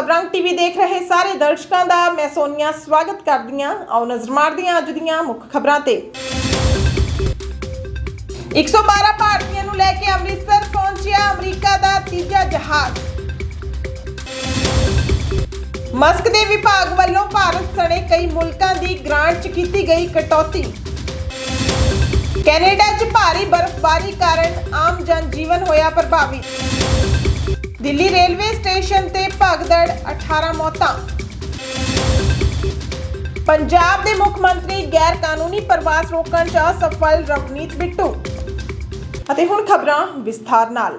ਸਬਰੰਗ TV ਦੇਖ ਰਹੇ ਸਾਰੇ ਦਰਸ਼ਕਾਂ ਦਾ ਮੈਂ ਸੋਨੀਆ, ਸਵਾਗਤ ਕਰਦੀ ਹਾਂ। ਆਓ ਨਜ਼ਰ ਮਾਰਦੇ ਹਾਂ ਅੱਜ ਦੀਆਂ ਮੁੱਖ ਖਬਰਾਂ ਤੇ। 112 ਭਾਰਤੀਆਂ ਨੂੰ ਲੈ ਕੇ ਅੰਮ੍ਰਿਤਸਰ ਪਹੁੰਚਿਆ ਅਮਰੀਕਾ ਦਾ ਤੀਜਾ ਜਹਾਜ਼। ਮਸਕ ਦੇ ਵਿਭਾਗ ਵੱਲੋਂ ਭਾਰਤ ਸਣੇ ਕਈ ਮੁਲਕਾਂ ਦੀ ਗ੍ਰਾਂਟ 'ਚ ਕੀਤੀ ਗਈ ਕਟੌਤੀ। ਕੈਨੇਡਾ 'ਚ ਭਾਰੀ ਬਰਫ਼ਬਾਰੀ ਕਾਰਨ ਆਮ ਜਨ ਜੀਵਨ ਹੋਇਆ ਪ੍ਰਭਾਵਿਤ। ਦਿੱਲੀ ਰੇਲਵੇ ਸਟੇਸ਼ਨ ਤੇ ਭਗਦੜ 18 ਮੌਤਾਂ। ਪੰਜਾਬ ਦੇ ਮੁੱਖ ਮੰਤਰੀ ਗੈਰ ਕਾਨੂੰਨੀ ਪ੍ਰਵਾਸ ਰੋਕਣ 'ਚ ਅਸਫਲ ਰਵਨੀਤ ਬਿੱਟੂ। ਅਤੇ ਹੁਣ ਖਬਰਾਂ ਵਿਸਥਾਰ ਨਾਲ।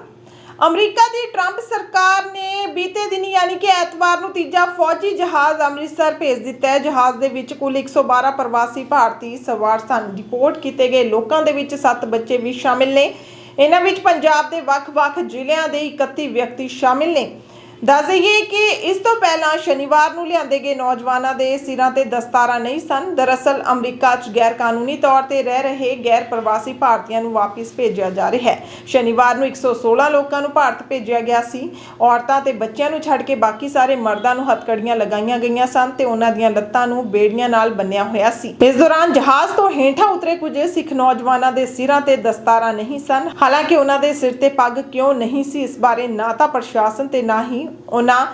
ਅਮਰੀਕਾ ਦੀ ਟਰੰਪ ਸਰਕਾਰ ਨੇ ਬੀਤੇ ਦਿਨ ਯਾਨੀ ਕਿ ਐਤਵਾਰ ਨੂੰ ਤੀਜਾ ਫੌਜੀ ਜਹਾਜ਼ ਅੰਮ੍ਰਿਤਸਰ ਭੇਜ ਦਿੱਤਾ ਹੈ। ਜਹਾਜ਼ ਦੇ ਵਿੱਚ ਕੁੱਲ 112 ਪ੍ਰਵਾਸੀ ਭਾਰਤੀ ਸਵਾਰ ਸਨ। ਰਿਪੋਰਟ ਕੀਤੇ ਗਏ ਲੋਕਾਂ ਦੇ ਵਿੱਚ 7 ਬੱਚੇ ਵੀ ਸ਼ਾਮਿਲ ਨੇ। ਇਹਨਾਂ ਵਿੱਚ ਪੰਜਾਬ ਦੇ ਵੱਖ-ਵੱਖ ਜ਼ਿਲ੍ਹਿਆਂ ਦੇ 31 ਵਿਅਕਤੀ ਸ਼ਾਮਿਲ ਨੇ। ਦੱਸ ਦਈਏ ਕਿ ਇਸ ਤੋਂ ਪਹਿਲਾਂ ਸ਼ਨੀਵਾਰ ਨੂੰ ਲਿਆਂਦੇ ਗਏ ਨੌਜਵਾਨਾਂ ਦੇ ਸਿਰਾਂ ਤੇ ਦਸਤਾਰਾਂ ਨਹੀਂ ਸਨ। ਦਰਅਸਲ ਅਮਰੀਕਾ 'ਚ ਗੈਰ ਕਾਨੂੰਨੀ ਤੌਰ ਤੇ ਰਹਿ ਰਹੇ ਗੈਰ ਪ੍ਰਵਾਸੀ ਭਾਰਤੀਆਂ ਨੂੰ ਵਾਪਸ ਭੇਜਿਆ ਜਾ ਰਿਹਾ ਹੈ। ਸ਼ਨੀਵਾਰ ਨੂੰ 116 ਲੋਕਾਂ ਨੂੰ ਭਾਰਤ ਭੇਜਿਆ ਗਿਆ ਸੀ। ਔਰਤਾਂ ਤੇ ਬੱਚਿਆਂ ਨੂੰ ਛੱਡ ਕੇ ਬਾਕੀ ਸਾਰੇ ਮਰਦਾਂ ਨੂੰ ਹੱਥਕੜੀਆਂ ਲਗਾਈਆਂ ਗਈਆਂ ਸਨ ਤੇ ਉਹਨਾਂ ਦੀਆਂ ਲੱਤਾਂ ਨੂੰ ਬੇੜੀਆਂ ਨਾਲ ਬੰਨਿਆ ਹੋਇਆ ਸੀ। ਇਸ ਦੌਰਾਨ ਜਹਾਜ਼ ਤੋਂ ਹੇਠਾਂ ਉਤਰੇ ਕੁਝ ਸਿੱਖ ਨੌਜਵਾਨਾਂ ਦੇ ਸਿਰਾਂ ਤੇ ਦਸਤਾਰਾਂ ਨਹੀਂ ਸਨ। ਹਾਲਾਂਕਿ ਉਹਨਾਂ ਦੇ ਸਿਰ ਤੇ ਪੱਗ ਕਿਉਂ ਨਹੀਂ ਸੀ, ਇਸ ਬਾਰੇ ਨਾ ਤਾਂ ਪ੍ਰਸ਼ਾਸਨ ਤੇ ਨਾ ਹੀ ਉਹਨਾਂ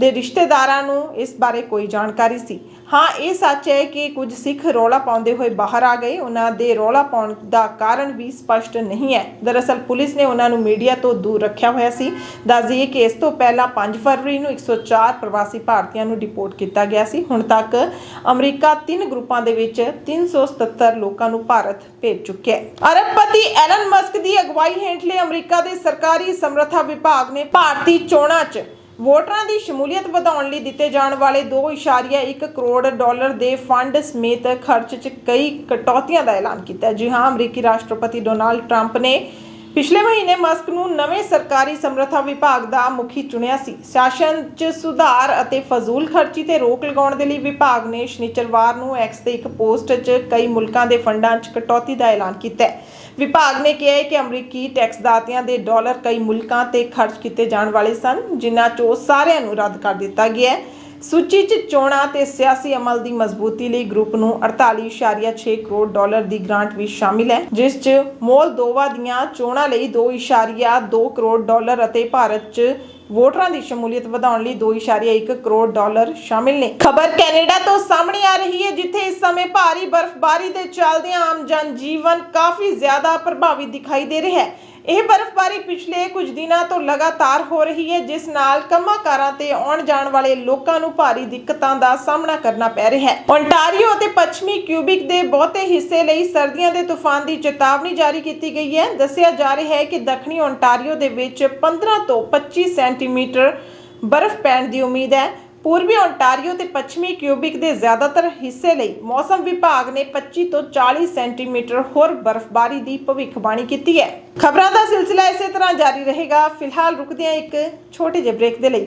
ਦੇ ਰਿਸ਼ਤੇਦਾਰਾਂ ਨੂੰ ਇਸ ਬਾਰੇ ਕੋਈ ਜਾਣਕਾਰੀ ਸੀ। ਹਾਂ, ਇਹ ਸੱਚ ਹੈ ਕਿ ਕੁਝ ਸਿੱਖ ਰੌਲਾ ਪਾਉਂਦੇ ਹੋਏ ਬਾਹਰ ਆ ਗਏ। ਉਹਨਾਂ ਦੇ ਰੌਲਾ ਪਾਉਣ ਦਾ ਕਾਰਨ ਵੀ ਸਪਸ਼ਟ ਨਹੀਂ ਹੈ। ਦਰਅਸਲ ਪੁਲਿਸ ਨੇ ਉਹਨਾਂ ਨੂੰ ਮੀਡੀਆ ਤੋਂ ਦੂਰ ਰੱਖਿਆ ਹੋਇਆ ਸੀ। ਦੱਸ ਦਈਏ ਕਿ ਇਸ ਤੋਂ ਪਹਿਲਾਂ 5 ਫਰਵਰੀ ਨੂੰ 104 ਪ੍ਰਵਾਸੀ ਭਾਰਤੀਆਂ ਨੂੰ ਡਿਪੋਰਟ ਕੀਤਾ ਗਿਆ ਸੀ। ਹੁਣ ਤੱਕ ਅਮਰੀਕਾ ਤਿੰਨ ਗਰੁੱਪਾਂ ਦੇ ਵਿੱਚ 377 ਲੋਕਾਂ ਨੂੰ ਭਾਰਤ ਭੇਜ ਚੁੱਕਿਆ ਹੈ। ਅਰਬਪਤੀ ਐਲਨ ਮਸਕ ਦੀ ਅਗਵਾਈ ਹੇਠਲੇ ਅਮਰੀਕਾ ਦੇ ਸਰਕਾਰੀ ਸਮਰੱਥਾ ਵਿਭਾਗ ਨੇ ਭਾਰਤੀ ਚੋਣਾਂ 'ਚ ਵੋਟਰਾਂ ਦੀ ਸ਼ਮੂਲੀਅਤ ਵਧਾਉਣ ਲਈ ਦਿੱਤੇ ਜਾਣ ਵਾਲੇ 2.1 ਕਰੋੜ ਡਾਲਰ ਦੇ ਫੰਡ ਸਮੇਤ ਖਰਚ 'ਚ ਕਈ ਕਟੌਤੀਆਂ ਦਾ ਐਲਾਨ ਕੀਤਾ ਹੈ। ਜੀ ਹਾਂ, ਅਮਰੀਕੀ ਰਾਸ਼ਟਰਪਤੀ ਡੋਨਾਲਡ ਟਰੰਪ ਨੇ ਪਿਛਲੇ ਮਹੀਨੇ ਮਸਕ ਨੂੰ ਨਵੇਂ ਸਰਕਾਰੀ ਸਮਰੱਥਾ ਵਿਭਾਗ ਦਾ ਮੁਖੀ ਚੁਣਿਆ ਸੀ। ਸ਼ਾਸਨ 'ਚ ਸੁਧਾਰ ਅਤੇ ਫਜ਼ੂਲ ਖਰਚੀ ਤੇ ਰੋਕ ਲਗਾਉਣ ਦੇ ਲਈ ਵਿਭਾਗ ਨੇ ਸ਼ਨੀਚਰਵਾਰ ਨੂੰ ਐਕਸ ਤੇ ਇੱਕ ਪੋਸਟ 'ਚ ਕਈ ਮੁਲਕਾਂ ਦੇ ਫੰਡਾਂ 'ਚ ਕਟੌਤੀ ਦਾ ਐਲਾਨ ਕੀਤਾ ਹੈ। ਵਿਭਾਗ ਨੇ ਕਿਹਾ ਹੈ ਕਿ ਅਮਰੀਕੀ ਟੈਕਸਦਾਤਿਆਂ ਦੇ ਡਾਲਰ ਕਈ ਮੁਲਕਾਂ ਤੇ ਖਰਚ ਕੀਤੇ ਜਾਣ ਵਾਲੇ ਸਨ, ਜਿਨ੍ਹਾਂ 'ਚੋਂ ਸਾਰਿਆਂ ਨੂੰ ਰੱਦ ਕਰ ਦਿੱਤਾ ਗਿਆ ਹੈ। ਸੂਚੀ 'ਚ ਚੋਣਾਂ ਤੇ ਸਿਆਸੀ ਅਮਲ ਦੀ ਮਜ਼ਬੂਤੀ ਲਈ ਗਰੁੱਪ ਨੂੰ 48.6 ਕਰੋੜ ਡਾਲਰ ਦੀ ਗ੍ਰਾਂਟ ਵੀ ਸ਼ਾਮਿਲ ਹੈ, ਜਿਸ 'ਚ ਮੋਲਦੋਵਾ ਦੀਆਂ ਚੋਣਾਂ ਲਈ 2.2 ਕਰੋੜ ਡਾਲਰ ਅਤੇ ਭਾਰਤ 'ਚ ਵੋਟਰਾਂ ਦੀ ਸ਼ਮੂਲੀਅਤ ਵਧਾਉਣ ਲਈ 2.1 ਕਰੋੜ ਡਾਲਰ ਸ਼ਾਮਿਲ ਨੇ। ਖਬਰ ਕੈਨੇਡਾ ਤੋਂ ਸਾਹਮਣੇ ਆ ਰਹੀ ਹੈ, ਜਿੱਥੇ ਇਸ ਸਮੇਂ ਭਾਰੀ ਬਰਫ਼ਬਾਰੀ ਦੇ ਚੱਲਦਿਆਂ ਆਮ ਜਨ ਜੀਵਨ ਕਾਫੀ ਜ਼ਿਆਦਾ ਪ੍ਰਭਾਵਿਤ ਦਿਖਾਈ ਦੇ ਰਿਹਾ ਹੈ। ਇਹ ਬਰਫ਼ਬਾਰੀ ਪਿਛਲੇ ਕੁਝ ਦਿਨਾਂ ਤੋਂ ਲਗਾਤਾਰ ਹੋ ਰਹੀ ਹੈ, ਜਿਸ ਨਾਲ ਕੰਮਾਂ-ਕਾਰਾਂ ਤੇ ਆਉਣ ਜਾਣ ਵਾਲੇ ਲੋਕਾਂ ਨੂੰ ਭਾਰੀ ਦਿੱਕਤਾਂ ਦਾ ਸਾਹਮਣਾ ਕਰਨਾ ਪੈ ਰਿਹਾ ਹੈ। ਓਨਟਾਰੀਓ ਅਤੇ ਪੱਛਮੀ ਕਿਊਬਿਕ ਦੇ ਬਹੁਤੇ ਹਿੱਸੇ ਲਈ ਸਰਦੀਆਂ ਦੇ ਤੂਫਾਨ ਦੀ ਚੇਤਾਵਨੀ ਜਾਰੀ ਕੀਤੀ ਗਈ ਹੈ। ਦੱਸਿਆ ਜਾ ਰਿਹਾ ਹੈ ਕਿ ਦੱਖਣੀ ਓਨਟਾਰੀਓ ਦੇ ਵਿੱਚ 15 ਤੋਂ 25 ਸੈਂਟੀਮੀਟਰ ਬਰਫ਼ ਪੈਣ ਦੀ ਉਮੀਦ ਹੈ। ਪੂਰਬੀ ਓਨਟਾਰੀਓ ਤੇ ਪੱਛਮੀ ਕਿਊਬਿਕ ਦੇ ਜ਼ਿਆਦਾਤਰ ਹਿੱਸੇ ਲਈ ਮੌਸਮ ਵਿਭਾਗ ਨੇ 25 ਤੋਂ 40 ਸੈਂਟੀਮੀਟਰ ਹੋਰ ਬਰਫ਼ਬਾਰੀ ਦੀ ਭਵਿੱਖਬਾਣੀ ਕੀਤੀ ਹੈ। ਖਬਰਾਂ ਦਾ ਸਿਲਸਿਲਾ ਇਸੇ ਤਰ੍ਹਾਂ ਜਾਰੀ ਰਹੇਗਾ। ਫਿਲਹਾਲ ਰੁਕਦੇ ਹਾਂ ਇੱਕ ਛੋਟੇ ਜਿਹੇ ਬ੍ਰੇਕ ਦੇ ਲਈ।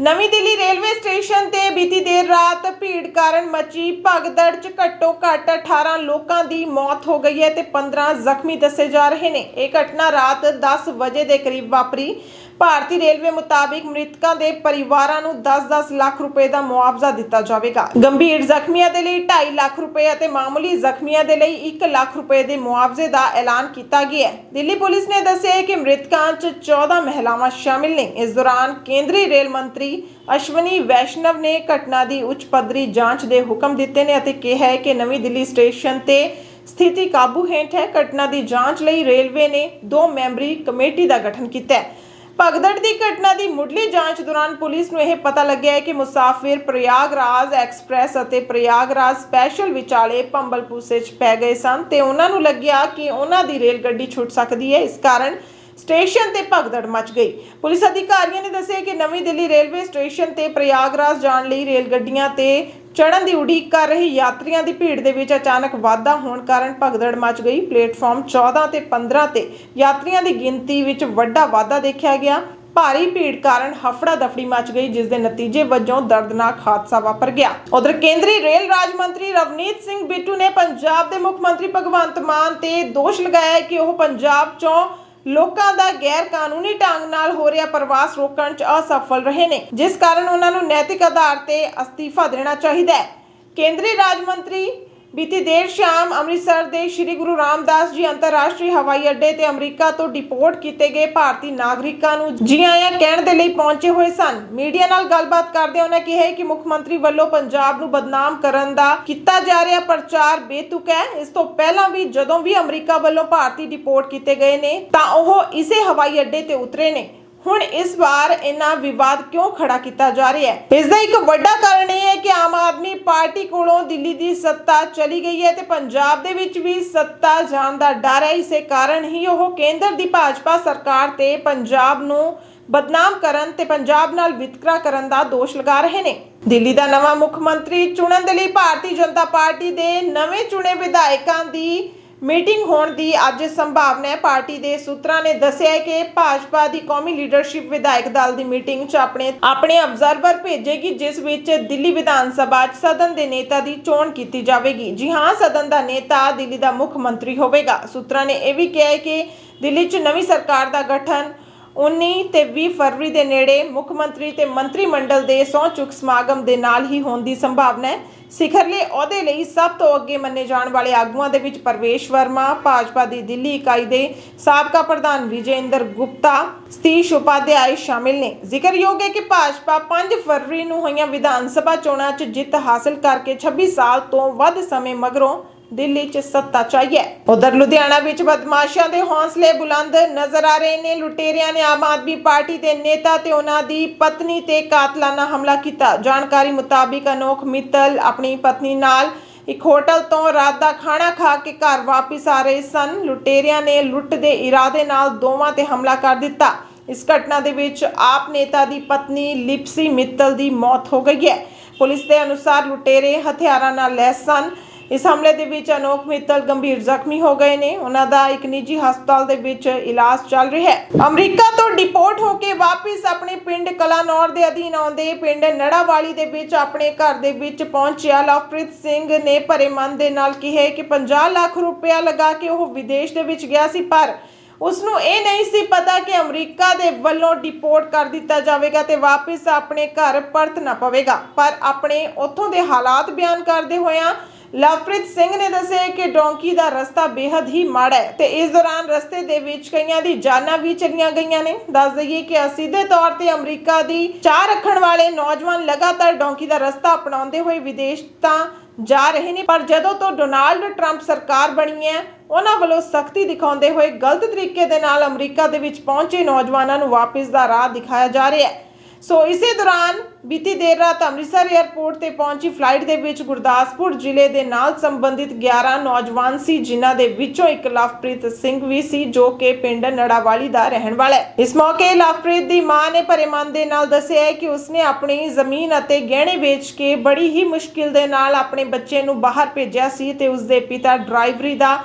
ਨਵੀਂ ਦਿੱਲੀ ਰੇਲਵੇ ਸਟੇਸ਼ਨ ਤੇ ਬੀਤੀ ਦੇਰ ਰਾਤ ਭੀੜ ਕਾਰਨ ਮਚੀ ਭਗਦੜ 'ਚ ਘੱਟੋ ਘੱਟ 18 ਲੋਕਾਂ ਦੀ ਮੌਤ ਹੋ ਗਈ ਹੈ ਤੇ 15 ਜ਼ਖਮੀ ਦੱਸੇ ਜਾ ਰਹੇ ਨੇ। ਇਹ ਘਟਨਾ ਰਾਤ 10 ਵਜੇ ਦੇ ਕਰੀਬ ਵਾਪਰੀ। ਭਾਰਤੀ ਰੇਲਵੇ ਮੁਤਾਬਿਕ ਮ੍ਰਿਤਕਾਂ ਦੇ ਪਰਿਵਾਰਾਂ ਨੂੰ 10-10 ਲੱਖ ਰੁਪਏ ਦਾ ਮੁਆਵਜ਼ਾ ਦਿੱਤਾ ਜਾਵੇਗਾ। ਗੰਭੀਰ ਜ਼ਖਮੀਆਂ ਦੇ ਲਈ 2.5 ਲੱਖ ਰੁਪਏ ਅਤੇ ਮਾਮੂਲੀ ਜ਼ਖਮੀਆਂ ਦੇ ਲਈ 1 ਲੱਖ ਰੁਪਏ ਦੇ ਮੁਆਵਜ਼ੇ ਦਾ ਐਲਾਨ ਕੀਤਾ ਗਿਆ ਹੈ। ਦਿੱਲੀ ਪੁਲਿਸ ਨੇ ਦੱਸਿਆ ਕਿ ਮ੍ਰਿਤਕਾਂ 'ਚ 14 ਮਹਿਲਾਵਾਂ ਸ਼ਾਮਿਲ ਨੇ। ਇਸ ਦੌਰਾਨ ਕੇਂਦਰੀ ਰੇਲ ਮੰਤਰੀ ਅਸ਼ਵਨੀ ਵੈਸ਼ਨਵ ਨੇ ਘਟਨਾ ਦੀ ਉੱਚ ਪੱਧਰੀ ਜਾਂਚ ਦੇ ਹੁਕਮ ਦਿੱਤੇ ਨੇ ਅਤੇ ਕਿਹਾ ਹੈ ਕਿ ਨਵੀਂ ਦਿੱਲੀ ਸਟੇਸ਼ਨ ਤੇ ਸਥਿਤੀ ਕਾਬੂ ਹੇਠ ਹੈ। ਘਟਨਾ ਦੀ ਜਾਂਚ ਲਈ ਰੇਲਵੇ ਨੇ ਦੋ ਮੈਂਬਰੀ ਕਮੇਟੀ ਦਾ ਗਠਨ ਕੀਤਾ ਹੈ। ਭਗਦੜ ਦੀ ਘਟਨਾ ਦੀ ਮੁੱਢਲੀ ਜਾਂਚ ਦੌਰਾਨ ਪੁਲਿਸ ਨੂੰ ਇਹ ਪਤਾ ਲੱਗਿਆ ਹੈ ਕਿ ਮੁਸਾਫਿਰ ਪ੍ਰਯਾਗਰਾਜ ਐਕਸਪ੍ਰੈਸ ਅਤੇ ਪ੍ਰਯਾਗਰਾਜ ਸਪੈਸ਼ਲ ਵਿਚਾਲੇ ਪੰਬਲਪੂਸੇ 'ਚ ਪੈ ਗਏ ਸਨ ਤੇ ਉਹਨਾਂ ਨੂੰ ਲੱਗਿਆ ਕਿ ਉਹਨਾਂ ਦੀ ਰੇਲ ਗੱਡੀ ਛੁੱਟ ਸਕਦੀ ਹੈ। ਇਸ ਕਾਰਨ ਸਟੇਸ਼ਨ ਤੇ ਭਗਦੜ ਮਚ ਗਈ। ਪੁਲਿਸ ਅਧਿਕਾਰੀਆਂ ਨੇ ਦੱਸਿਆ ਕਿ ਨਵੀਂ ਦਿੱਲੀ ਰੇਲਵੇ ਸਟੇਸ਼ਨ ਤੇ ਪ੍ਰਯਾਗਰਾਜ ਜਾਣ ਲਈ ਰੇਲ ਗੱਡੀਆਂ ਤੇ ਚੜ੍ਹਨ ਦੀ ਉਡੀਕ ਕਰ ਰਹੇ ਯਾਤਰੀਆਂ ਦੀ ਭੀੜ ਦੇ ਵਿੱਚ ਅਚਾਨਕ ਵਾਧਾ ਹੋਣ ਕਾਰਨ ਭਗਦੜ ਮਚ ਗਈ। ਪਲੇਟਫਾਰਮ 14 ਤੇ 15 ਤੇ ਯਾਤਰੀਆਂ ਦੀ ਗਿਣਤੀ ਵਿੱਚ ਵੱਡਾ ਵਾਧਾ ਦੇਖਿਆ ਗਿਆ। ਭਾਰੀ ਭੀੜ ਕਾਰਨ ਹਫੜਾ ਦਫੜੀ ਮਚ ਗਈ, ਜਿਸ ਦੇ ਨਤੀਜੇ ਵਜੋਂ ਦਰਦਨਾਕ ਹਾਦਸਾ ਵਾਪਰ ਗਿਆ। ਉਧਰ ਕੇਂਦਰੀ ਰੇਲ ਰਾਜ ਮੰਤਰੀ ਰਵਨੀਤ ਸਿੰਘ ਬਿੱਟੂ ਨੇ ਪੰਜਾਬ ਦੇ ਮੁੱਖ ਮੰਤਰੀ ਭਗਵੰਤ ਮਾਨ ਤੇ ਦੋਸ਼ ਲਗਾਇਆ ਕਿ ਉਹ ਪੰਜਾਬ 'ਚੋਂ ਲੋਕਾਂ ਦਾ ਗੈਰ ਕਾਨੂੰਨੀ ਢੰਗ ਨਾਲ ਹੋ ਰਿਹਾ ਪ੍ਰਵਾਸ ਰੋਕਣ 'ਚ ਅਸਫਲ ਰਹੇ ਨੇ, ਜਿਸ ਕਾਰਨ ਉਹਨਾਂ ਨੂੰ ਨੈਤਿਕ ਆਧਾਰ ਤੇ ਅਸਤੀਫਾ ਦੇਣਾ ਚਾਹੀਦਾ ਹੈ। ਕੇਂਦਰੀ ਰਾਜ ਮੰਤਰੀ ਬੀਤੀ ਦੇਰ ਸ਼ਾਮ ਅੰਮ੍ਰਿਤਸਰ ਦੇ ਸ੍ਰੀ ਗੁਰੂ ਰਾਮਦਾਸ ਜੀ ਅੰਤਰਰਾਸ਼ਟਰੀ ਹਵਾਈ ਅੱਡੇ ਤੇ ਅਮਰੀਕਾ ਤੋਂ ਡਿਪੋਰਟ ਕੀਤੇ ਗਏ ਭਾਰਤੀ ਨਾਗਰਿਕਾਂ ਨੂੰ ਜੀ ਆਇਆਂ ਕਹਿਣ ਦੇ ਲਈ ਪਹੁੰਚੇ ਹੋਏ ਸਨ। ਮੀਡੀਆ ਨਾਲ ਗੱਲਬਾਤ ਕਰਦੇ ਉਹਨਾਂ ਕਿਹਾ ਕਿ ਮੁੱਖ ਮੰਤਰੀ ਵੱਲੋਂ ਪੰਜਾਬ ਨੂੰ ਬਦਨਾਮ ਕਰਨ ਦਾ ਕੀਤਾ ਜਾ ਰਿਹਾ ਪ੍ਰਚਾਰ ਬੇਤੁਕ ਹੈ। ਇਸ ਤੋਂ ਪਹਿਲਾਂ ਵੀ ਜਦੋਂ ਵੀ ਅਮਰੀਕਾ ਵੱਲੋਂ ਭਾਰਤੀ ਡਿਪੋਰਟ ਕੀਤੇ ਗਏ ਨੇ ਤਾਂ ਉਹ ਇਸੇ ਹਵਾਈ ਅੱਡੇ ਤੇ ਉਤਰੇ ਨੇ। ਹੁਣ ਇਸ ਵਾਰ ਇਹਨਾਂ ਵਿਵਾਦ ਕਿਉਂ ਖੜਾ ਕੀਤਾ ਜਾ ਰਿਹਾ ਹੈ? ਇਸ ਦਾ ਇੱਕ ਵੱਡਾ ਕਾਰਨ ਇਹ ਹੈ ਕਿ ਆਮ ਆਦਮੀ ਪਾਰਟੀ ਕੋਲੋਂ ਦਿੱਲੀ ਦੀ ਸੱਤਾ ਚਲੀ ਗਈ ਹੈ ਤੇ ਪੰਜਾਬ ਦੇ ਵਿੱਚ ਵੀ ਸੱਤਾ ਜਾਣ ਦਾ ਡਰ ਹੈ। ਇਸੇ ਕਾਰਨ ਹੀ ਉਹ ਕੇਂਦਰ ਦੀ ਭਾਜਪਾ ਸਰਕਾਰ ਤੇ ਪੰਜਾਬ ਨੂੰ ਬਦਨਾਮ ਕਰਨ ਤੇ ਪੰਜਾਬ ਨਾਲ ਵਿਤਕਰਾ ਕਰਨ ਦਾ ਦੋਸ਼ ਲਗਾ ਰਹੇ ਨੇ। ਦਿੱਲੀ ਦਾ ਨਵਾਂ ਮੁੱਖ ਮੰਤਰੀ ਚੁਣਨ ਦੇ ਲਈ ਭਾਰਤੀ ਜਨਤਾ ਪਾਰਟੀ ਦੇ ਨਵੇਂ ਚੁਣੇ ਵਿਧਾਇਕਾਂ ਦੀ ਮੀਟਿੰਗ ਹੋਣ ਦੀ ਅੱਜ ਸੰਭਾਵਨਾ ਹੈ। ਪਾਰਟੀ ਦੇ ਸੂਤਰਾਂ ਨੇ ਦੱਸਿਆ ਹੈ ਕਿ ਭਾਜਪਾ ਦੀ ਕੌਮੀ ਲੀਡਰਸ਼ਿਪ ਵਿਧਾਇਕ ਦਲ ਦੀ ਮੀਟਿੰਗ 'ਚ ਆਪਣੇ ਆਪਣੇ ਅਬਜ਼ਰਵਰ ਭੇਜੇਗੀ, ਜਿਸ ਵਿੱਚ ਦਿੱਲੀ ਵਿਧਾਨ ਸਭਾ 'ਚ ਸਦਨ ਦੇ ਨੇਤਾ ਦੀ ਚੋਣ ਕੀਤੀ ਜਾਵੇਗੀ। ਜੀ ਹਾਂ, ਸਦਨ ਦਾ ਨੇਤਾ ਦਿੱਲੀ ਦਾ ਮੁੱਖ ਮੰਤਰੀ ਹੋਵੇਗਾ। ਸੂਤਰਾਂ ਨੇ ਇਹ ਵੀ ਕਿਹਾ ਹੈ ਕਿ ਦਿੱਲੀ 'ਚ ਨਵੀਂ ਸਰਕਾਰ ਦਾ ਗਠਨ 19 ਤੇ 20 ਫਰਵਰੀ ਦੇ ਨੇੜੇ ਮੁੱਖ ਮੰਤਰੀ ਤੇ ਮੰਤਰੀ ਮੰਡਲ ਦੇ ਸਹੁੰ ਚੁੱਕ ਸਮਾਗਮ ਦੇ ਨਾਲ ਹੀ ਹੋਣ ਦੀ ਸੰਭਾਵਨਾ ਹੈ। ਸਿਖਰਲੇ ਅਹੁਦੇ ਲਈ ਸਭ ਤੋਂ ਅੱਗੇ ਮੰਨੇ ਜਾਣ ਵਾਲੇ ਆਗੂਆਂ ਦੇ ਵਿੱਚ ਪਰਵੇਸ਼ ਵਰਮਾ, ਭਾਜਪਾ ਦੀ ਦਿੱਲੀ ਇਕਾਈ ਦੇ ਸਾਬਕਾ ਪ੍ਰਧਾਨ ਵਿਜੇਂਦਰ ਗੁਪਤਾ, ਸਤੀਸ਼ ਉਪਾਧਿਆਏ ਸ਼ਾਮਿਲ ਨੇ। ਜ਼ਿਕਰਯੋਗ ਹੈ ਕਿ ਭਾਜਪਾ 5 ਫਰਵਰੀ ਨੂੰ ਹੋਈਆਂ ਵਿਧਾਨ ਸਭਾ ਚੋਣਾਂ 'ਚ ਜਿੱਤ ਹਾਸਲ ਕਰਕੇ 26 ਸਾਲ ਤੋਂ ਵੱਧ ਸਮੇਂ ਮਗਰੋਂ ਦਿੱਲੀ 'ਚ ਸੱਤਾ ਚਾਹੀਏ ਉਧਰ ਲੁਧਿਆਣਾ ਵਿੱਚ ਬਦਮਾਸ਼ਾਂ ਦੇ ਹੌਸਲੇ ਬੁਲੰਦ ਨਜ਼ਰ ਆ ਰਹੇ ਨੇ। ਲੁਟੇਰਿਆਂ ਨੇ ਆਮ ਆਦਮੀ ਪਾਰਟੀ ਦੇ ਨੇਤਾ ਤੇ ਉਹਨਾਂ ਦੀ ਪਤਨੀ ਤੇ ਕਾਤਲਾਨਾ ਹਮਲਾ ਕੀਤਾ। ਜਾਣਕਾਰੀ ਮੁਤਾਬਿਕ ਅਨੋਖ ਮਿੱਤਲ ਆਪਣੀ ਪਤਨੀ ਨਾਲ ਇੱਕ ਹੋਟਲ ਤੋਂ ਰਾਤ ਦਾ ਖਾਣਾ ਖਾ ਕੇ ਘਰ ਵਾਪਸ ਆ ਰਹੇ ਸਨ। ਲੁਟੇਰਿਆਂ ਨੇ ਲੁੱਟ ਦੇ ਇਰਾਦੇ ਨਾਲ ਦੋਵਾਂ ਤੇ ਹਮਲਾ ਕਰ ਦਿੱਤਾ। ਇਸ ਘਟਨਾ ਦੇ ਵਿੱਚ ਆਪ ਨੇਤਾ ਦੀ ਪਤਨੀ ਲਿਪਸੀ ਮਿੱਤਲ ਦੀ ਮੌਤ ਹੋ ਗਈ ਹੈ। ਪੁਲਿਸ ਦੇ ਅਨੁਸਾਰ ਲੁਟੇਰੇ ਹਥਿਆਰਾਂ ਨਾਲ ਲੈਸ ਸਨ। ਇਸ ਹਮਲੇ ਦੇ ਵਿੱਚ ਅਨੋਕ ਮਿੱਤਲ ਗੰਭੀਰ ਜ਼ਖਮੀ ਹੋ ਗਏ ਨੇ। ਉਹਨਾਂ ਦਾ ਇੱਕ ਨਿੱਜੀ ਹਸਪਤਾਲ ਦੇ ਵਿੱਚ ਇਲਾਜ ਚੱਲ ਰਿਹਾ ਹੈ। ਅਮਰੀਕਾ ਤੋਂ ਡਿਪੋਰਟ ਹੋ ਕੇ ਵਾਪਸ ਆਪਣੇ ਪਿੰਡ ਕਲਾਨੌਰ ਦੇ ਅਧੀਨ ਆਉਂਦੇ ਪਿੰਡ ਨੜਾਵਾਲੀ ਦੇ ਵਿੱਚ ਆਪਣੇ ਘਰ ਦੇ ਵਿੱਚ ਪਹੁੰਚਿਆ ਲਵਪ੍ਰੀਤ ਸਿੰਘ ਨੇ ਭਰੇ ਮਨ ਦੇ ਨਾਲ ਕਿਹਾ ਕਿ 50 ਲੱਖ ਰੁਪਇਆ ਲਗਾ ਕੇ ਉਹ ਵਿਦੇਸ਼ ਦੇ ਵਿੱਚ ਗਿਆ ਸੀ, ਪਰ ਉਸ ਨੂੰ ਇਹ ਨਹੀਂ ਸੀ ਪਤਾ ਕਿ ਅਮਰੀਕਾ ਦੇ ਵੱਲੋਂ ਡਿਪੋਰਟ ਕਰ ਦਿੱਤਾ ਜਾਵੇਗਾ ਤੇ ਵਾਪਸ ਆਪਣੇ ਘਰ ਪਰਤਣਾ ਪਵੇਗਾ। ਪਰ ਆਪਣੇ ਉੱਥੋਂ ਦੇ ਹਾਲਾਤ ਬਿਆਨ ਕਰਦੇ ਹੋਇਆਂ ਲਵਪ੍ਰੀਤ ਸਿੰਘ ਨੇ ਦੱਸਿਆ ਕਿ ਡੌਂਕੀ ਦਾ ਰਸਤਾ ਬੇहद ਹੀ ਮਾੜਾ ਹੈ ਤੇ ਇਸ ਦੌਰਾਨ ਰਸਤੇ ਦੇ ਵਿੱਚ ਕਈਆਂ ਦੀ ਜਾਨਾਂ ਵੀ ਚਲੀਆਂ ਗਈਆਂ ਨੇ। ਦੱਸ ਦਈਏ ਕਿ ਅਸਿੱਧੇ ਤੌਰ ਤੇ ਅਮਰੀਕਾ ਦੀ ਚਾਹ ਰੱਖਣ ਵਾਲੇ ਨੌਜਵਾਨ ਲਗਾਤਾਰ ਡੋਂਕੀ ਦਾ ਰਸਤਾ ਅਪਣਾਉਂਦੇ ਹੋਏ ਵਿਦੇਸ਼ ਤਾਂ ਜਾ ਰਹੇ ਨੇ, ਪਰ ਜਦੋਂ ਤੋਂ ਡੋਨਾਲਡ ਟਰੰਪ ਸਰਕਾਰ ਬਣੀ ਹੈ, ਉਹਨਾਂ ਵੱਲੋਂ ਸਖਤੀ ਦਿਖਾਉਂਦੇ ਹੋਏ ਗਲਤ ਤਰੀਕੇ ਦੇ ਨਾਲ ਅਮਰੀਕਾ ਦੇ ਵਿੱਚ ਪਹੁੰਚੇ ਨੌਜਵਾਨਾਂ ਨੂੰ ਵਾਪਸ ਦਾ ਰਾਹ ਦਿਖਾਇਆ ਜਾ ਰਿਹਾ ਹੈ। ਸੋ ਇਸੇ ਦੌਰਾਨ ਬੀਤੀ ਦੇਰ ਰਾਤ ਅੰਮ੍ਰਿਤਸਰ 에ਅਰਪੋਰਟ ਤੇ ਪਹੁੰਚੀ ਫਲਾਈਟ ਦੇ ਵਿੱਚ ਗੁਰਦਾਸਪੁਰ ਜ਼ਿਲ੍ਹੇ ਦੇ ਨਾਲ ਸੰਬੰਧਿਤ 11 ਨੌਜਵਾਨ ਸੀ, ਜਿਨ੍ਹਾਂ ਦੇ ਵਿੱਚੋਂ ਇੱਕ ਲਵਪ੍ਰੀਤ ਸਿੰਘ ਵੀ ਸੀ, ਜੋ ਕਿ ਪਿੰਡ ਨੜਾਵਾਲੀ ਦਾ ਰਹਿਣ ਵਾਲਾ ਹੈ। ਇਸ ਮੌਕੇ ਲਵਪ੍ਰੀਤ ਦੀ ਮਾਂ ਨੇ ਭਰੇ ਮਨ ਦੇ ਨਾਲ ਦੱਸਿਆ ਹੈ ਕਿ ਉਸਨੇ ਆਪਣੀ ਜ਼ਮੀਨ ਅਤੇ ਗਹਿਣੇ ਵੇਚ ਕੇ ਬੜੀ ਹੀ ਮੁਸ਼ਕਿਲ ਦੇ ਨਾਲ ਆਪਣੇ ਬੱਚੇ ਨੂੰ ਬਾਹਰ ਭੇਜਿਆ ਸੀ ਤੇ ਉਸਦੇ ਪਿਤਾ ਡਰਾਈਵਰੀ ਦਾ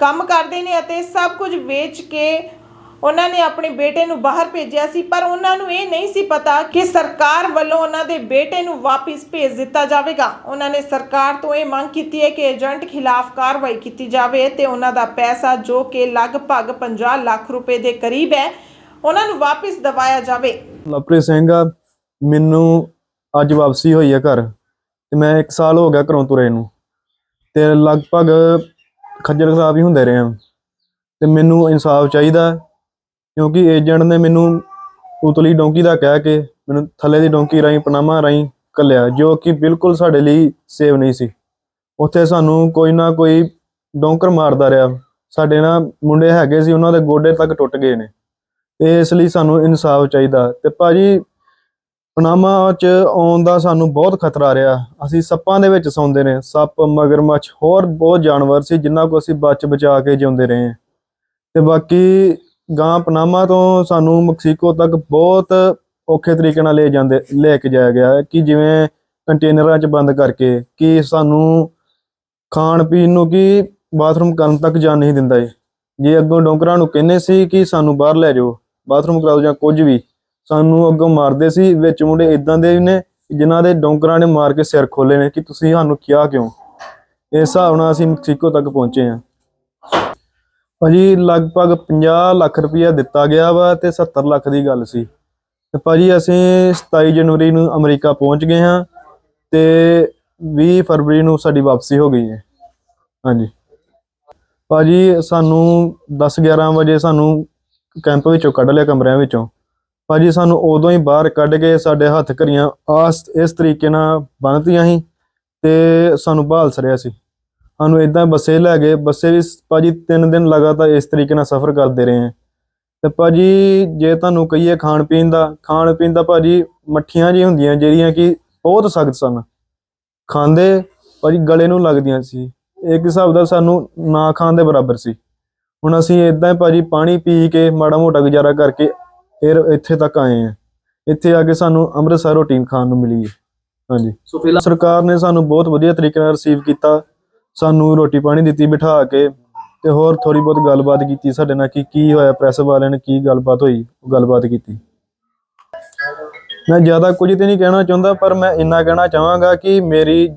ਕੰਮ ਕਰਦੇ ਨੇ ਅਤੇ ਸਭ ਕੁਝ ਵੇਚ ਕੇ ਉਹਨਾਂ ਨੇ ਆਪਣੇ ਬੇਟੇ ਨੂੰ ਬਾਹਰ ਭੇਜਿਆ ਸੀ, ਪਰ ਉਹਨਾਂ ਨੂੰ ਇਹ ਨਹੀਂ ਸੀ ਪਤਾ ਕਿ ਸਰਕਾਰ ਵੱਲੋਂ ਉਹਨਾਂ ਦੇ ਬੇਟੇ ਨੂੰ ਵਾਪਸ ਭੇਜ ਦਿੱਤਾ ਜਾਵੇਗਾ। ਉਹਨਾਂ ਨੇ ਸਰਕਾਰ ਤੋਂ ਇਹ ਮੰਗ ਕੀਤੀ ਹੈ ਕਿ ਏਜੰਟ ਖਿਲਾਫ ਕਾਰਵਾਈ ਕੀਤੀ ਜਾਵੇ ਤੇ ਉਹਨਾਂ ਦਾ ਪੈਸਾ ਜੋ ਕਿ ਲਗਭਗ 50 ਲੱਖ ਰੁਪਏ ਦੇ ਕਰੀਬ ਹੈ, ਉਹਨਾਂ ਨੂੰ ਵਾਪਸ ਦਵਾਇਆ ਜਾਵੇ। ਲਵਪ੍ਰੀਤ ਸਿੰਘ ਆ ਮੈਨੂੰ ਅੱਜ ਵਾਪਸੀ ਹੋਈ ਹੈ ਘਰ ਤੇ ਮੈਂ 1 ਸਾਲ ਹੋ ਗਿਆ ਘਰੋਂ ਤੁਰੇ ਨੂੰ ਤੇ ਲਗਭਗ ਖੱਜਲ ਖਰਾਬ ਹੀ ਹੁੰਦੇ ਰਹੇ ਆ ਤੇ ਮੈਨੂੰ ਇਨਸਾਫ ਚਾਹੀਦਾ ਕਿਉਂਕਿ ਏਜੰਟ ਨੇ ਮੈਨੂੰ ਉਤਲੀ ਡੋਂਕੀ ਦਾ ਕਹਿ ਕੇ ਮੈਨੂੰ ਥੱਲੇ ਦੀ ਡੋਂਕੀ ਰਾਹੀਂ, ਪਨਾਮਾ ਰਾਹੀਂ ਕੱਲਿਆ ਜੋ ਕਿ ਬਿਲਕੁਲ ਸਾਡੇ ਲਈ ਸੇਵ ਨਹੀਂ ਸੀ। ਉੱਥੇ ਸਾਨੂੰ ਕੋਈ ਨਾ ਕੋਈ ਡੋਂਕਰ ਮਾਰਦਾ ਰਿਹਾ। ਸਾਡੇ ਨਾਲ ਮੁੰਡੇ ਹੈਗੇ ਸੀ, ਉਹਨਾਂ ਦੇ ਗੋਡੇ ਤੱਕ ਟੁੱਟ ਗਏ ਨੇ। ਤੇ ਇਸ ਲਈ ਸਾਨੂੰ ਇਨਸਾਫ ਚਾਹੀਦਾ। ਤੇ ਭਾਜੀ, ਪਨਾਮਾ ਚ ਆਉਣ ਦਾ ਸਾਨੂੰ ਬਹੁਤ ਖਤਰਾ ਰਿਹਾ। ਅਸੀਂ ਸੱਪਾਂ ਦੇ ਵਿੱਚ ਸੌਂਦੇ ਨੇ ਸੱਪ, ਮਗਰਮੱਛ, ਹੋਰ ਬਹੁਤ ਜਾਨਵਰ ਸੀ ਜਿਨ੍ਹਾਂ ਕੋ ਅਸੀਂ ਬਚ ਬਚਾ ਕੇ ਜਿਉਂਦੇ ਰਹੇ। ਹਾਂ। ਤੇ ਬਾਕੀ ਗਾਂ ਪਨਾਮਾ ਤੋਂ ਸਾਨੂੰ ਮੈਕਸੀਕੋ ਤੱਕ ਬਹੁਤ ਔਖੇ ਤਰੀਕੇ ਨਾਲ ਲੈ ਜਾਂਦੇ, ਲੈ ਕੇ ਜਾਇਆ ਗਿਆ ਹੈ ਕਿ ਜਿਵੇਂ ਕੰਟੇਨਰਾਂ 'ਚ ਬੰਦ ਕਰਕੇ ਕਿ ਸਾਨੂੰ ਖਾਣ ਪੀਣ ਨੂੰ ਕਿ ਬਾਥਰੂਮ ਕਰਨ ਤੱਕ ਜਾਣ ਨਹੀਂ ਦਿੰਦਾ ਏ ਜੇ ਅੱਗੋਂ ਡੋਂਕਰਾਂ ਨੂੰ ਕਹਿੰਦੇ ਸੀ ਕਿ ਸਾਨੂੰ ਬਾਹਰ ਲੈ ਜਾਓ, ਬਾਥਰੂਮ ਕਰਾਓ ਜਾਂ ਕੁਝ ਵੀ, ਸਾਨੂੰ ਅੱਗੋਂ ਮਾਰਦੇ ਸੀ, ਵਿੱਚ ਮੁੰਡੇ ਇਦਾਂ ਦੇ ਨੇ ਜਿਨ੍ਹਾਂ ਦੇ ਡੋਂਕਰਾਂ ਨੇ ਮਾਰ ਕੇ ਸਿਰ ਖੋਲੇ ਨੇ ਕਿ ਤੁਸੀਂ ਸਾਨੂੰ ਕਿਹਾ ਕਿਉਂ? ਇਸ ਹਿਸਾਬ ਨਾਲ ਅਸੀਂ ਮੈਕਸੀਕੋ ਤੱਕ ਪਹੁੰਚੇ ਹਾਂ। ਭਾਜੀ ਲਗਭਗ 50 ਲੱਖ ਰੁਪਇਆ ਦਿੱਤਾ ਗਿਆ ਵਾ ਤੇ 70 ਲੱਖ ਦੀ ਗੱਲ ਸੀ। ਤੇ ਭਾਜੀ ਅਸੀਂ 27 ਜਨਵਰੀ ਨੂੰ ਅਮਰੀਕਾ ਪਹੁੰਚ ਗਏ ਹਾਂ ਤੇ 20 ਫਰਵਰੀ ਨੂੰ ਸਾਡੀ ਵਾਪਸੀ ਹੋ ਗਈ ਹੈ। ਹਾਂਜੀ। ਭਾਜੀ ਸਾਨੂੰ 10 11 ਵਜੇ ਸਾਨੂੰ ਕੈਂਪ ਵਿੱਚੋਂ ਕੱਢ ਲਿਆ ਕਮਰਿਆਂ ਵਿੱਚੋਂ। ਭਾਜੀ ਸਾਨੂੰ ਉਦੋਂ ਹੀ ਬਾਹਰ ਕੱਢ ਕੇ ਸਾਡੇ ਹੱਥ ਘਰੀਆਂ ਆਸ ਇਸ ਤਰੀਕੇ ਨਾਲ ਬੰਨ੍ਹਤੀਆਂ ਸੀ ਤੇ ਸਾਨੂੰ ਬਹਾਲ ਸਰਿਆ ਸੀ। ਸਾਨੂੰ ਇਦਾਂ ਬੱਸੇ ਲੈ ਗਏ ਬੱਸੇ ਵੀ ਭਾਜੀ 3 ਦਿਨ ਲਗਾਤਾਰ ਇਸ ਤਰੀਕੇ ਨਾਲ ਸਫ਼ਰ ਕਰਦੇ ਰਹੇ ਹਾਂ। ਤੇ ਭਾਜੀ ਜੇ ਤੁਹਾਨੂੰ ਕਹੀਏ ਖਾਣ ਪੀਣ ਦਾ ਖਾਣ ਪੀਣ ਦਾ ਭਾਜੀ ਮੱਠੀਆਂ ਜੀ ਹੁੰਦੀਆਂ ਜਿਹੜੀਆਂ ਕਿ ਬਹੁਤ ਸਖਤ ਸਨ। ਖਾਂਦੇ ਭਾਜੀ ਗਲੇ ਨੂੰ ਲੱਗਦੀਆਂ ਸੀ। ਇੱਕ ਹਿਸਾਬ ਦਾ ਸਾਨੂੰ ਨਾ ਖਾਣ ਦੇ ਬਰਾਬਰ ਸੀ। ਹੁਣ ਅਸੀਂ ਇਦਾਂ ਹੀ ਭਾਜੀ ਪਾਣੀ ਪੀ ਕੇ ਮਾੜਾ ਮੋਟਾ ਗੁਜ਼ਾਰਾ ਕਰਕੇ ਫਿਰ ਇੱਥੇ ਤੱਕ ਆਏ ਹਾਂ। ਇੱਥੇ ਆ ਕੇ ਸਾਨੂੰ ਅੰਮ੍ਰਿਤਸਰ ਰੋਟੀ ਖਾਣ ਨੂੰ ਮਿਲੀ ਹੈ। ਹਾਂਜੀ। ਸੋ ਫਿਲਹਾਲ ਸਰਕਾਰ ਨੇ ਸਾਨੂੰ ਬਹੁਤ ਵਧੀਆ ਤਰੀਕੇ ਨਾਲ ਰਿਸੀਵ ਕੀਤਾ। ਸਾਨੂੰ ਰੋਟੀ ਪਾਣੀ ਦਿੱਤੀ, ਬਿਠਾ ਕੇ ਤੇ ਹੋਰ ਥੋੜੀ ਬਹੁਤ ਗੱਲਬਾਤ ਕੀਤੀ ਸਾਡੇ ਨਾਲ ਕਿ ਕੀ ਹੋਇਆ ਪ੍ਰੈਸ ਵਾਲਿਆਂ ਨੇ ਕੀ ਗੱਲਬਾਤ ਹੋਈ, ਉਹ ਗੱਲਬਾਤ ਕੀਤੀ। ਮੈਂ ਜ਼ਿਆਦਾ ਕੁਝ ਤੇ ਨਹੀਂ ਕਹਿਣਾ ਚਾਹੁੰਦਾ, ਪਰ ਮੈਂ ਇੰਨਾ ਕਹਿਣਾ ਚਾਹਾਂਗਾ ਕਿ ਮੇਰੀ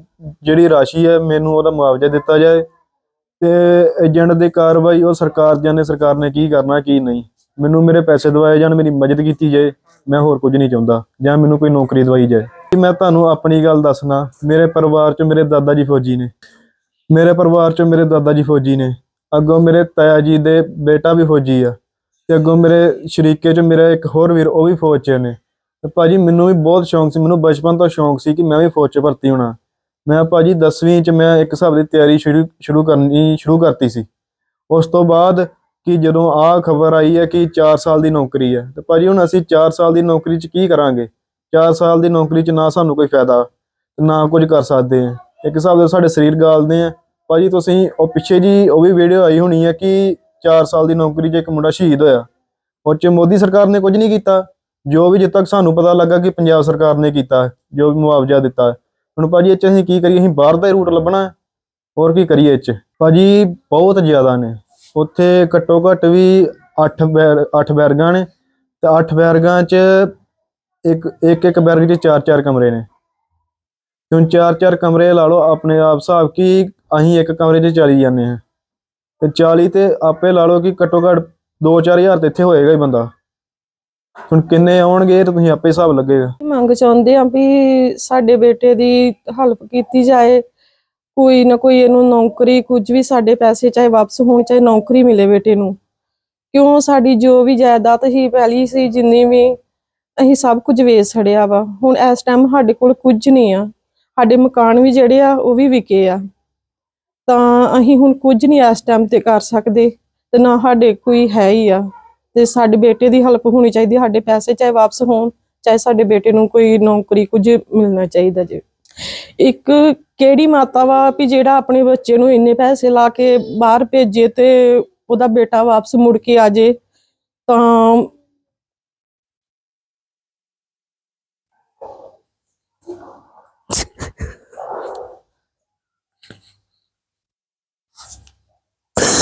ਜਿਹੜੀ ਰਾਸ਼ੀ ਹੈ, ਮੈਨੂੰ ਉਹਦਾ ਮੁਆਵਜ਼ਾ ਦਿੱਤਾ ਜਾਏ ਤੇ ਏਜੰਟ ਦੀ ਕਾਰਵਾਈ, ਉਹ ਸਰਕਾਰ ਜਾਣੇ ਸਰਕਾਰ ਨੇ ਕੀ ਕਰਨਾ, ਕੀ ਨਹੀਂ। ਮੈਨੂੰ ਮੇਰੇ ਪੈਸੇ ਦਵਾਏ ਜਾਣ, ਮੇਰੀ ਮਦਦ ਕੀਤੀ ਜਾਏ, ਮੈਂ ਹੋਰ ਕੁਝ ਨਹੀਂ ਚਾਹੁੰਦਾ, ਜਾਂ ਮੈਨੂੰ ਕੋਈ ਨੌਕਰੀ ਦਵਾਈ ਜਾਏ। ਮੈਂ ਤੁਹਾਨੂੰ ਆਪਣੀ ਗੱਲ ਦੱਸਣਾ, ਮੇਰੇ ਪਰਿਵਾਰ 'ਚ ਮੇਰੇ ਦਾਦਾ ਜੀ ਫੌਜੀ ਨੇ। ਮੇਰੇ ਪਰਿਵਾਰ 'ਚੋਂ ਮੇਰੇ ਦਾਦਾ ਜੀ ਫੌਜੀ ਨੇ, ਅੱਗੋਂ ਮੇਰੇ ਤਾਇਆ ਜੀ ਦੇ ਬੇਟਾ ਵੀ ਫੌਜੀ ਆ, ਤੇ ਅੱਗੋਂ ਮੇਰੇ ਸ਼ਰੀਕੇ 'ਚ ਮੇਰਾ ਇੱਕ ਹੋਰ ਵੀਰ, ਉਹ ਵੀ ਫੌਜ 'ਚ ਨੇ। ਤੇ ਭਾਜੀ ਮੈਨੂੰ ਵੀ ਬਹੁਤ ਸ਼ੌਂਕ ਸੀ, ਮੈਨੂੰ ਬਚਪਨ ਤੋਂ ਸ਼ੌਂਕ ਸੀ ਕਿ ਮੈਂ ਵੀ ਫੌਜ 'ਚ ਭਰਤੀ ਹੋਣਾ। ਮੈਂ ਭਾਜੀ 10ਵੀਂ 'ਚ ਮੈਂ ਇੱਕ ਹਿਸਾਬ ਦੀ ਤਿਆਰੀ ਸ਼ੁਰੂ ਸ਼ੁਰੂ ਕਰਨੀ, ਸ਼ੁਰੂ ਕਰਤੀ ਸੀ। ਉਸ ਤੋਂ ਬਾਅਦ ਕਿ ਜਦੋਂ ਆਹ ਖਬਰ ਆਈ ਹੈ ਕਿ 4 ਸਾਲ ਦੀ ਨੌਕਰੀ ਹੈ, ਤੇ ਭਾਜੀ ਹੁਣ ਅਸੀਂ 4 ਸਾਲ ਦੀ ਨੌਕਰੀ 'ਚ ਕੀ ਕਰਾਂਗੇ? 4 ਸਾਲ ਦੀ ਨੌਕਰੀ 'ਚ ਨਾ ਸਾਨੂੰ ਕੋਈ ਫਾਇਦਾ ਤੇ ਨਾ ਕੁਝ ਕਰ ਸਕਦੇ ਆ ਇੱਕ ਹਿਸਾਬ ਦੇ ਸਾਡੇ ਸਰੀਰ ਗਾਲਦੇ ਆ। ਭਾਜੀ, ਤੁਸੀਂ ਉਹ ਪਿੱਛੇ ਜੀ, ਉਹ ਵੀ ਵੀਡੀਓ ਆਈ ਹੋਣੀ ਹੈ ਕਿ 4 ਸਾਲ ਦੀ ਨੌਕਰੀ 'ਚ ਇੱਕ ਮੁੰਡਾ ਸ਼ਹੀਦ ਹੋਇਆ। ਉਹ 'ਚ ਮੋਦੀ ਸਰਕਾਰ ਨੇ ਕੁਝ ਨਹੀਂ ਕੀਤਾ, ਜੋ ਵੀ ਜਿੱਦ ਤੱਕ ਸਾਨੂੰ ਪਤਾ ਲੱਗਾ ਕਿ ਪੰਜਾਬ ਸਰਕਾਰ ਨੇ ਕੀਤਾ, ਜੋ ਵੀ ਮੁਆਵਜ਼ਾ ਦਿੱਤਾ। ਹੈ। ਹੁਣ ਭਾਜੀ, ਇਹ 'ਚ ਅਸੀਂ ਕੀ ਕਰੀਏ? ਅਸੀਂ ਬਾਹਰ ਦਾ ਹੀ ਰੂਟ ਲੱਭਣਾ। ਹੈ। ਹੋਰ ਕੀ ਕਰੀਏ ਇਹ 'ਚ? ਭਾਜੀ, ਬਹੁਤ ਜ਼ਿਆਦਾ ਨੇ। ਉੱਥੇ ਘੱਟੋ ਘੱਟ ਵੀ 8 ਬੈਰ 8 ਬੈਰਗਾਂ ਨੇ। ਤੇ 8 ਬੈਰਗਾਂ 'ਚ ਇੱਕ ਇੱਕ ਇੱਕ ਬੈਰਗ 'ਚ ਚਾਰ ਚਾਰ ਕਮਰੇ ਨੇ। ਹੁਣ ਚਾਰ ਚਾਰ ਕਮਰੇ ਲਾ ਲਓ, ਆਪਣੇ ਆਪ ਹਿਸਾਬ ਕਿ ਅਸੀਂ ਇੱਕ ਕਮਰੇ 'ਚ ਚਲੀ ਜਾਂਦੇ ਹਾਂ। ਤੇ 40 ਤੇ ਆਪੇ ਲਾ ਲਓ ਕਿ ਘੱਟੋ ਘੱਟ 2-4000 ਤੇ ਇੱਥੇ ਹੋਏਗਾ ਹੀ ਬੰਦਾ। ਹੁਣ ਕਿੰਨੇ ਆਉਣਗੇ, ਇਹ ਤੁਸੀਂ ਆਪੇ ਹਿਸਾਬ ਲੱਗੇਗਾ। ਮੰਗ ਚਾਹੁੰਦੇ ਆ ਵੀ ਸਾਡੇ ਬੇਟੇ ਦੀ ਹੈਲਪ ਕੀਤੀ ਜਾਏ। ਕੋਈ ਨਾ ਕੋਈ ਇਹਨੂੰ ਨੌਕਰੀ ਕੁਝ ਵੀ ਸਾਡੇ ਪੈਸੇ ਚਾਹੇ ਵਾਪਸ ਹੋਣ, ਚਾਹੇ ਨੌਕਰੀ ਮਿਲੇ ਬੇਟੇ ਨੂੰ। ਕਿਉਂ? ਸਾਡੀ ਜੋ ਵੀ ਜਾਇਦਾਦ ਹੀ ਪਹਿਲੀ ਸੀ, ਜਿੰਨੀ ਵੀ ਅਸੀਂ ਸਭ ਕੁਝ ਵੇਚ ਛੜਿਆ ਵਾ। ਹੁਣ ਇਸ ਟਾਈਮ ਸਾਡੇ ਕੋਲ ਕੁਝ ਨਹੀਂ ਆ। ਸਾਡੇ ਮਕਾਨ ਵੀ ਜਿਹੜੇ ਆ, ਉਹ ਵੀ ਵਿਕੇ ਆ। ਤਾਂ ਅਸੀਂ ਹੁਣ ਕੁਝ ਨਹੀਂ ਇਸ ਟਾਈਮ ਤੇ ਕਰ ਸਕਦੇ ਤੇ ਨਾ ਸਾਡੇ ਕੋਈ ਹੈ ਹੀ ਆ। ਤੇ ਸਾਡੇ ਬੇਟੇ ਦੀ ਹੈਲਪ ਹੋਣੀ ਚਾਹੀਦੀ ਸਾਡੇ ਪੈਸੇ ਚਾਹੇ ਵਾਪਸ ਹੋਣ, ਚਾਹੇ ਸਾਡੇ ਬੇਟੇ ਨੂੰ ਕੋਈ ਨੌਕਰੀ ਕੁਝ ਮਿਲਣਾ ਚਾਹੀਦਾ ਜੇ। ਇੱਕ ਕਿਹੜੀ ਮਾਤਾ ਵਾ ਵੀ ਜਿਹੜਾ ਆਪਣੇ ਬੱਚੇ ਨੂੰ ਇੰਨੇ ਪੈਸੇ ਲਾ ਕੇ ਬਾਹਰ ਭੇਜੇ ਤੇ ਉਹਦਾ ਬੇਟਾ ਵਾਪਸ ਮੁੜ ਕੇ ਆ ਜੇ, ਤਾਂ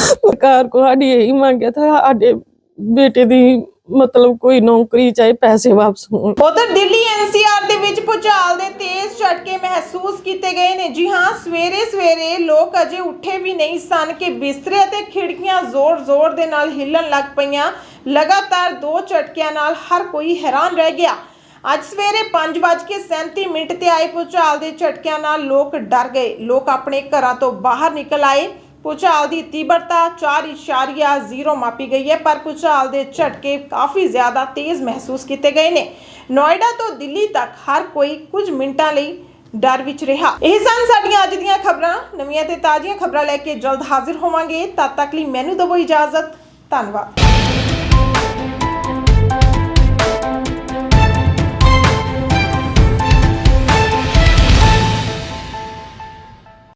ਸਰਕਾਰ ਕੋ ਸਾਡੀ ਇਹੀ ਮੰਗਿਆ ਤਾਂ ਸਾਡੇ ਬੇਟੇ ਦੀ ਮਤਲਬ ਕੋਈ ਨੌਕਰੀ ਚਾਹੇ ਪੈਸੇ ਵਾਪਸ ਹੋਣ। ਉਧਰ ਦਿੱਲੀ ਐਨਸੀਆਰ ਦੇ ਵਿੱਚ ਭੂਚਾਲ ਦੇ ਤੇਜ਼ ਝਟਕੇ ਮਹਿਸੂਸ ਕੀਤੇ ਗਏ ਨੇ। ਜੀ ਹਾਂ, ਸਵੇਰੇ ਸਵੇਰੇ ਲੋਕ ਅਜੇ ਉੱਠੇ ਵੀ ਨਹੀਂ ਸਨ ਕਿ ਬਿਸਤਰੇ ਅਤੇ ਖਿੜਕੀਆਂ ਜ਼ੋਰ-ਜ਼ੋਰ ਦੇ ਨਾਲ ਹਿੱਲਣ ਲੱਗ ਪਈਆਂ। ਲਗਾਤਾਰ ਦੋ ਝਟਕਿਆਂ ਨਾਲ ਹਰ ਕੋਈ ਹੈਰਾਨ ਰਹਿ ਗਿਆ। ਅੱਜ ਸਵੇਰੇ 5:37 ਮਿੰਟ ਤੇ ਆਏ ਭੂਚਾਲ ਦੇ ਝਟਕਿਆਂ ਨਾਲ ਲੋਕ ਡਰ ਗਏ। ਲੋਕ ਆਪਣੇ ਘਰਾਂ ਤੋਂ ਬਾਹਰ ਨਿਕਲ ਆਏ। ਭੂਚਾਲ ਦੀ ਤੀਬਰਤਾ 4.0 ਮਾਪੀ ਗਈ ਹੈ, ਪਰ ਭੂਚਾਲ ਦੇ ਝਟਕੇ ਕਾਫੀ ਜ਼ਿਆਦਾ ਤੇਜ਼ ਮਹਿਸੂਸ ਕੀਤੇ ਗਏ ਨੇ। ਨੋਇਡਾ ਤੋਂ ਦਿੱਲੀ ਤੱਕ ਹਰ ਕੋਈ ਕੁਝ ਮਿੰਟਾਂ ਲਈ ਡਰ ਵਿੱਚ ਰਿਹਾ। ਇਹ ਸਨ ਸਾਡੀਆਂ ਅੱਜ ਦੀਆਂ ਖਬਰਾਂ। ਨਵੀਆਂ ਤੇ ਤਾਜ਼ੀਆਂ ਖਬਰਾਂ ਲੈ ਕੇ ਜਲਦ ਹਾਜ਼ਰ ਹੋਵਾਂਗੇ। ਤਦ ਤੱਕ ਲਈ ਮੈਨੂੰ ਦਿਓ ਇਜਾਜ਼ਤ। ਧੰਨਵਾਦ।